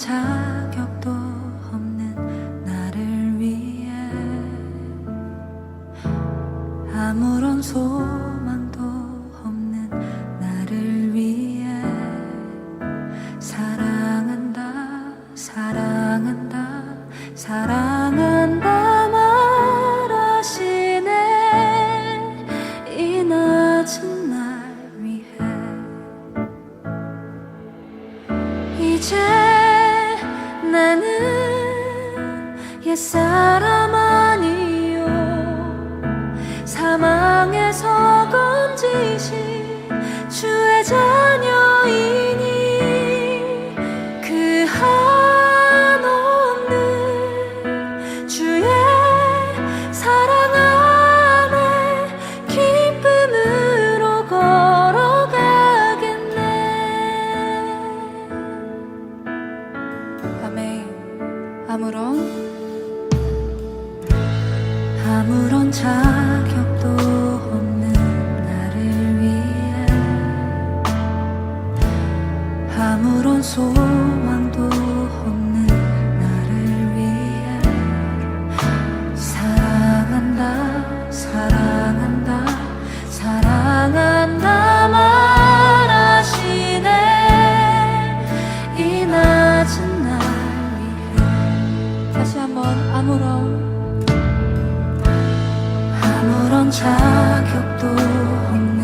자격도 없는 나를 위해 아무런 소망도 없는 나를 위해 사랑한다 사랑한다 사랑한다 말하시네. 이 낮은 날 위해. 이제 나는 옛사람 아니요. 사망에서 건지신 주의 아무런 아무런 자격도 없는 나를 위해. 아무런 소망도 없는 아무런 아무런 아무런 자격도 없는